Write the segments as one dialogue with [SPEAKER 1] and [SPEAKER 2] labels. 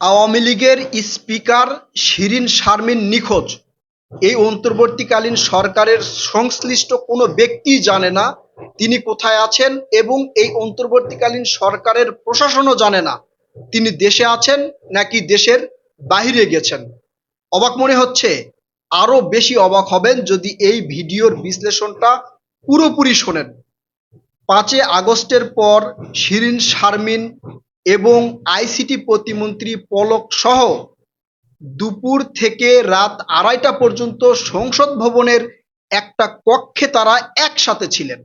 [SPEAKER 1] আওয়ামী লীগের স্পিকার শিরীন শারমিন নিখোঁজ। এই অন্তর্বর্তীকালীন সরকারের সংশ্লিষ্ট কোনো ব্যক্তি জানে না তিনি কোথায় আছেন এবং এই অন্তর্বর্তীকালীন সরকারের প্রশাসনও জানে না তিনি দেশে আছেন নাকি দেশের বাহিরে গেছেন। অবাক মনে হচ্ছে আরও বেশি অবাক হবেন যদি এই ভিডিওর বিশ্লেষণটা পুরোপুরি শোনেন। পাঁচে আগস্টের পর শিরিন শারমিন এবং আইসিটি প্রতিমন্ত্রী পলক সহ দুপুর থেকে রাত আড়াইটা পর্যন্ত সংসদ ভবনের একটা কক্ষে তারা একসাথে ছিলেন।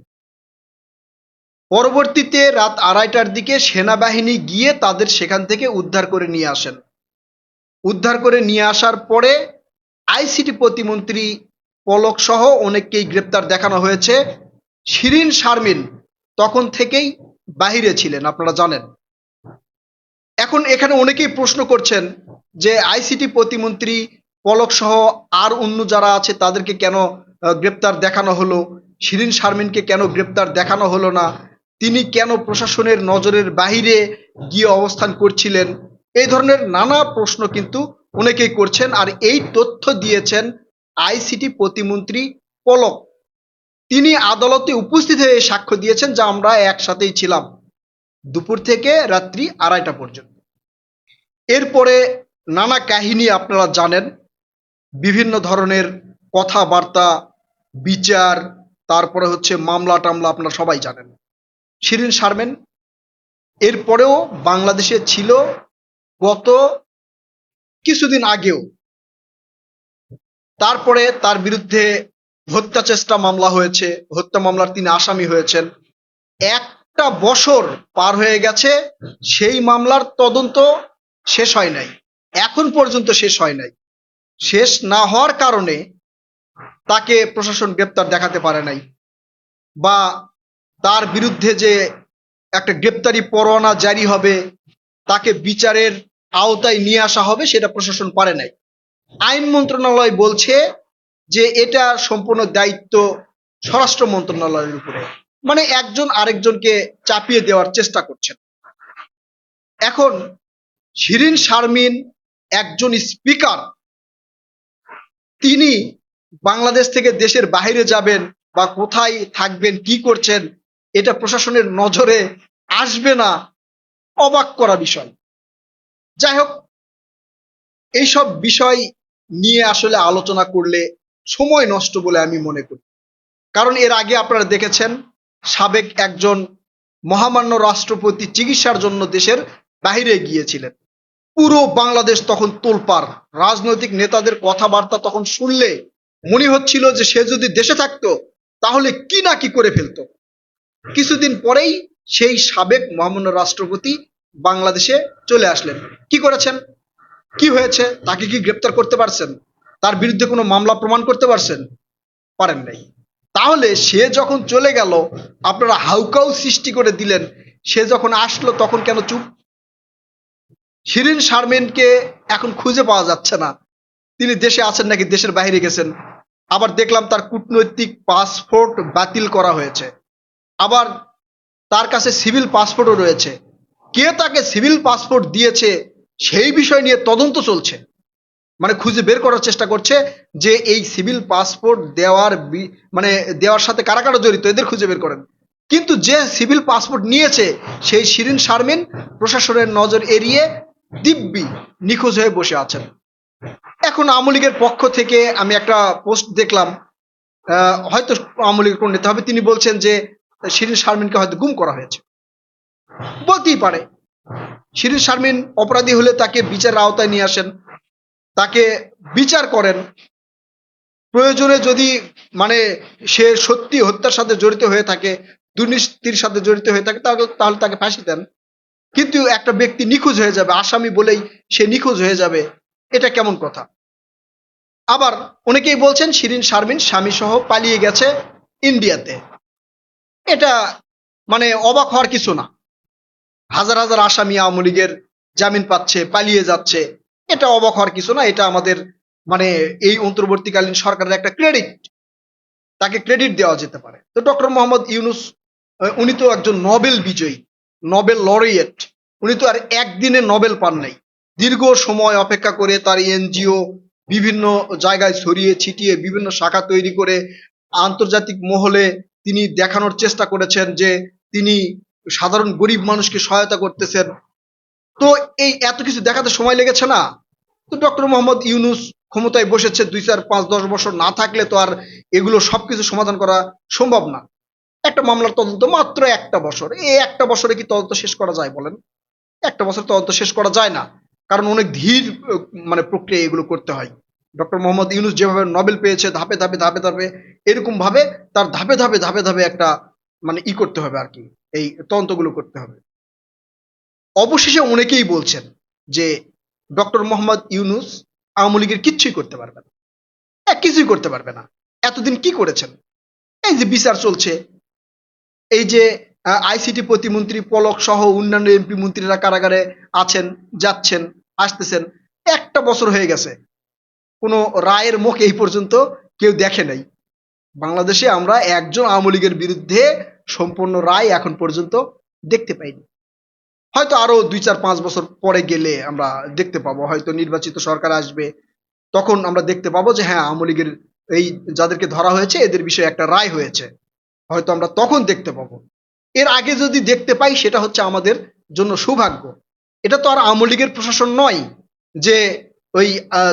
[SPEAKER 1] পরবর্তীতে রাত আড়াইটার দিকে সেনাবাহিনী গিয়ে তাদের সেখান থেকে উদ্ধার করে নিয়ে আসেন। উদ্ধার করে নিয়ে আসার পরে আইসিটি প্রতিমন্ত্রী পলক সহ অনেককেই গ্রেপ্তার দেখানো হয়েছে। শিরিন শারমিন তখন থেকেই বাহিরে ছিলেন, আপনারা জানেন। এখন এখানে অনেকেই প্রশ্ন করছেন যে আইসিটি প্রতিমন্ত্রী পলক সহ আর অন্য যারা আছে, তাদেরকে কেন গ্রেপ্তার দেখানো হলো? শিরিন শারমিনকে কেন গ্রেপ্তার দেখানো হলো না? তিনি কেন প্রশাসনের নজরের বাইরে গিয়ে অবস্থান করছিলেন? এই ধরনের নানা প্রশ্ন কিন্তু অনেকেই করছেন আর এই তথ্য দিয়েছেন আইসিটি প্রতিমন্ত্রী পলক। তিনি আদালতে উপস্থিত হয়ে সাক্ষ্য দিয়েছেন যে আমরা একসাথেই ছিলাম। দুপুর থেকে রাত্রি আড়াইটা পর্যন্ত। এরপরে নানা কাহিনী আপনারা জানেন, বিভিন্ন ধরনের কথাবার্তা, বিচার, তারপরে হচ্ছে মামলা টামলা আপনারা সবাই জানেন। শিরিন শারমেন, এরপরেও বাংলাদেশে ছিল গত কিছুদিন আগেও। তারপরে তার বিরুদ্ধে হত্যা চেষ্টা মামলা হয়েছে, হত্যা মামলার তিনি আসামি হয়েছেন। একটা বছর পার হয়ে গেছে, সেই মামলার তদন্ত শেষ হয় নাই। এখন পর্যন্ত শেষ হয় নাই। শেষ না হওয়ার কারণে তাকে প্রশাসন গ্রেপ্তার দেখাতে পারে নাই বা তার বিরুদ্ধে যে একটা গ্রেপ্তারি পরোয়ানা জারি হবে, তাকে বিচারের আওতায় নিয়ে আসা হবে, সেটা প্রশাসন পারে নাই। আইন মন্ত্রণালয় বলছে যে এটা সম্পূর্ণ দায়িত্ব স্বরাষ্ট্র মন্ত্রণালয়ের উপরে। মানে একজন আরেকজনকে চাপিয়ে দেওয়ার চেষ্টা করছেন। এখন শিরিন শারমিন একজন স্পিকার, তিনি বাংলাদেশ থেকে দেশের বাইরে যাবেন বা কোথায় থাকবেন, কি করছেন, এটা প্রশাসনের নজরে আসবে না, অবাক করা বিষয়। যাই হোক, এইসব বিষয় নিয়ে আসলে আলোচনা করলে সময় নষ্ট বলে আমি মনে করি। কারণ এর আগে আপনারা দেখেছেন সাবেক একজন মহামান্য রাষ্ট্রপতি চিকিৎসার জন্য দেশের বাইরে গিয়েছিলেন। পুরো বাংলাদেশ তখন তোলপাড়। রাজনৈতিক নেতাদের কথাবার্তা তখন শুনলে মনে হচ্ছিল যে সে যদি দেশে থাকতো, তাহলে কি না কি করে ফেলতো। কিছুদিন পরেই সেই সাবেক মহামান্য রাষ্ট্রপতি বাংলাদেশে চলে আসলেন। কি করেছেন? কি হয়েছে? তাকে কি গ্রেপ্তার করতে পারছেন? তার বিরুদ্ধে কোনো মামলা প্রমাণ করতে পারছেন? পারেন নাই। তাহলে সে যখন চলে গেল, আপনারা হাউকাউ সৃষ্টি করে দিলেন। সে যখন আসলো, তখন কেন চুপ? শিরিন শারমিনকে এখন খুঁজে পাওয়া যাচ্ছে না। তিনি দেশে আছেন নাকি দেশের বাইরে গেছেন? আবার দেখলাম তার কূটনৈতিক পাসপোর্ট বাতিল করা হয়েছে। আবার তার কাছে সিভিল পাসপোর্টও রয়েছে। কে তাকে সিভিল পাসপোর্ট দিয়েছে, সেই বিষয় নিয়ে তদন্ত চলছে। মানে খুঁজে বের করার চেষ্টা করছে যে এই সিভিল পাসপোর্ট দেওয়ার মানে দেওয়ার সাথে কারা কারা জড়িত, এদের খুঁজে বের করেন। কিন্তু যে সিভিল পাসপোর্ট নিয়েছে, সেই শিরিন শারমিন প্রশাসনের নজর এড়িয়ে দিব্যি নিখোঁজ হয়ে বসে আছেন। এখন আওয়ামী লীগের পক্ষ থেকে আমি একটা পোস্ট দেখলাম হয়তো আওয়ামী লীগের কোন নেতা হবে, তিনি বলছেন যে শিরিন শারমিনকে হয়তো গুম করা হয়েছে। বলতেই পারে। শিরিন শারমিন অপরাধী হলে তাকে বিচারের আওতায় নিয়ে আসেন। তাকে বিচার করেন। প্রয়োজনে যদি মানে সে সত্যি হত্যার সাথে জড়িত হয়ে থাকে, দুর্নীতির সাথে জড়িত হয়ে থাকে, তাহলে তাহলে তাকে ফাঁসি দেন। কিন্তু একটা ব্যক্তি নিখোঁজ হয়ে যাবে, আসামি বলেই সে নিখোঁজ হয়ে যাবে, এটা কেমন কথা? আবার অনেকেই বলছেন, শিরিন শারমিন স্বামী সহ পালিয়ে গেছে ইন্ডিয়াতে। এটা মানে অবাক হওয়ার কিছু না। হাজার হাজার আসামি আওয়ামী লীগের জামিন পাচ্ছে, পালিয়ে যাচ্ছে। এটা অবাক হওয়ার কিছু না, এটা আমাদের মানে এই অন্তর্বর্তীকালীন সরকারের একটা ক্রেডিট তাকে ক্রেডিট দেওয়া যেতে পারে। তো ডক্টর মোহাম্মদ ইউনুস উনি তো একজন নোবেল বিজয়ী, নোবেল লরিয়েট উনি তো আর একদিনে নোবেল পান নাই। দীর্ঘ সময় অপেক্ষা করে তার এনজিও বিভিন্ন জায়গায় ছড়িয়ে ছিটিয়ে বিভিন্ন শাখা তৈরি করে আন্তর্জাতিক মহলে তিনি দেখানোর চেষ্টা করেছেন যে তিনি সাধারণ গরিব মানুষকে সহায়তা করতেছেন। তো এই এত কিছু দেখাতে সময় লেগেছে না। তো ডক্টর মোহাম্মদ ইউনুস ক্ষমতায় বসেছে দুই চার পাঁচ দশ বছর না থাকলে তো আর এগুলো সবকিছু সমাধান করা সম্ভব না। একটা মামলার তদন্ত মাত্র একটা বছর। এই একটা বছরে কি তদন্ত শেষ করা যায় বলেন? একটা বছর তদন্ত শেষ করা যায় না। কারণ অনেক ধীর মানে প্রক্রিয়া এগুলো করতে হয়। ডক্টর মোহাম্মদ ইউনুস যেভাবে নোবেল পেয়েছে, ধাপে ধাপে ধাপে ধাপে এরকম ভাবে তার ধাপে ধাপে ধাপে ধাপে একটা মানে ই করতে হবে আর কি। এই তদন্তগুলো করতে হবে। অবশেষে অনেকেই বলছেন যে ডক্টর মোহাম্মদ ইউনুস আওয়ামী লীগের কিচ্ছুই করতে পারবে না। এক কিছুই করতে পারবে না। এতদিন কি করেছেন? এই যে বিচার চলছে, এই যে আইসিটি প্রতিমন্ত্রী, পলক সহ অন্যান্য এমপি মন্ত্রীরা কারাগারে আছেন, যাচ্ছেন, আসতেছেন, একটা বছর হয়ে গেছে। কোনো রায়ের মুখ এই পর্যন্ত কেউ দেখে নাই। বাংলাদেশে আমরা একজন আওয়ামী লীগের বিরুদ্ধে সম্পূর্ণ রায় এখন পর্যন্ত দেখতে পাইনি। হয়তো আরও দুই, চার, পাঁচ বছর পরে গেলে আমরা দেখতে পাবো। হয়তো নির্বাচিত সরকার আসবে, তখন আমরা দেখতে পাবো যে হ্যাঁ আওয়ামী লীগের এই যাদেরকে ধরা হয়েছে, এদের বিষয়ে একটা রায় হয়েছে। হয়তো আমরা তখন দেখতে পাবো। এর আগে যদি দেখতে পাই, সেটা হচ্ছে আমাদের জন্য সৌভাগ্য। এটা তো আর আওয়ামী লীগের প্রশাসন নয় যে ওই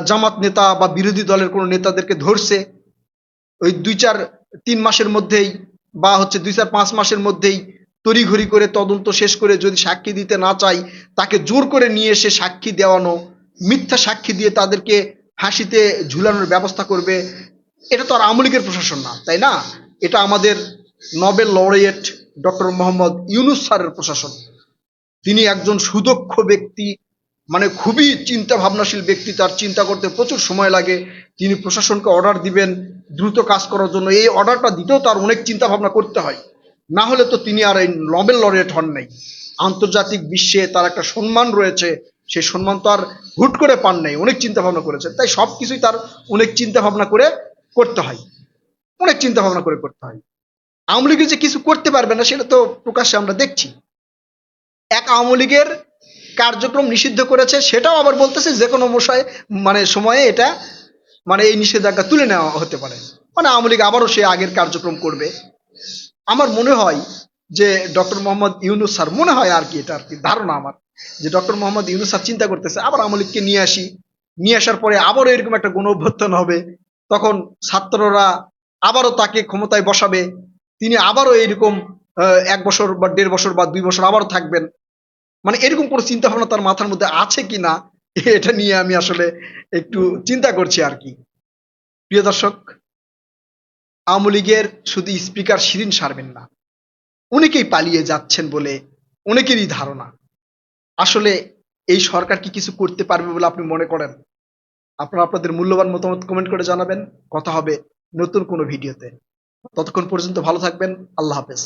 [SPEAKER 1] জামাত নেতা বা বিরোধী দলের কোনো নেতাদেরকে ধরছে। ওই দুই, চার, তিন মাসের মধ্যেই বা হচ্ছে দুই, চার, পাঁচ মাসের মধ্যেই তড়িঘড়ি করে তদন্ত শেষ করে যদি সাক্ষী দিতে না চাই, তাকে জোর করে নিয়ে এসে সাক্ষী দেওয়ানো, মিথ্যা সাক্ষী দিয়ে তাদেরকে ফাঁসিতে ঝুলানোর ব্যবস্থা করবে, এটা তো আর আওয়ামী লীগের প্রশাসন না, তাই না? এটা আমাদের Nobel laureate doctor Muhammad Yunus স্যারের প্রশাসন। তিনি একজন সুদক্ষ ব্যক্তি মানে খুবই চিন্তা ভাবনাশীল ব্যক্তি, তার চিন্তা করতে প্রচুর সময় লাগে। তিনি প্রশাসনকে অর্ডার দিবেন, দ্রুত কাজ করার জন্য। এই অর্ডারটা দিতেও তার অনেক চিন্তা ভাবনা করতে হয়। না হলে তো তিনি আর এই নোবেল লরেট হন নাই। আন্তর্জাতিক বিশ্বে তার একটা সম্মান রয়েছে সেই সম্মান তো আর হুট করে পান নাই, অনেক চিন্তা ভাবনা করেছেন তাই সব কিছুই তার অনেক চিন্তা ভাবনা করে করতে হয়। অনেক চিন্তা ভাবনা করে করতে হয়। আওয়ামী লীগের যে কিছু করতে পারবে না, সেটা তো প্রকাশ্যে আমরা দেখছি। এক আওয়ামী লীগের কার্যক্রম নিষিদ্ধ করেছে, সেটাও আবার বলতেছে যে কোনো মশায় মানে সময়ে এটা মানে এই নিষেধাজ্ঞা তুলে নেওয়া হতে পারে। মানে আওয়ামী লীগ আবারও সে আগের কার্যক্রম করবে। আমার মনে হয় যে ডক্টর মোহাম্মদ ইউনুস স্যার, মনে হয় আর কি এটা আর কি, ধারণা আমার, যে ডক্টর মোহাম্মদ ইউনুস স্যার চিন্তা করতেছে, আবার আওয়ামী লীগকে নিয়ে আসি, নিয়ে আসার পরে আবারও এরকম একটা গণ অভ্যর্থন হবে, তখন ছাত্ররা আবারও তাকে ক্ষমতায় বসাবে, তিনি আবারও এরকম এক বছর বা দেড় বছর বা দুই বছর আবারও থাকবেন। মানে এরকম কোনো চিন্তা ভাবনা তার মাথার মধ্যে আছে কি না এটা নিয়ে আমি আসলে একটু চিন্তা করছি আর কি। প্রিয় দর্শক আওয়ামী লীগের শুধু স্পিকার শিরিন সারবেন না। অনেকেই পালিয়ে যাচ্ছেন বলে অনেকেরই ধারণা। আসলে এই সরকার কি কিছু করতে পারবে বলে আপনি মনে করেন? আপনারা আপনাদের মূল্যবান মতামত কমেন্ট করে জানাবেন। কথা হবে নতুন কোনো ভিডিওতে। ততক্ষণ পর্যন্ত ভালো থাকবেন। আল্লাহ হাফেজ।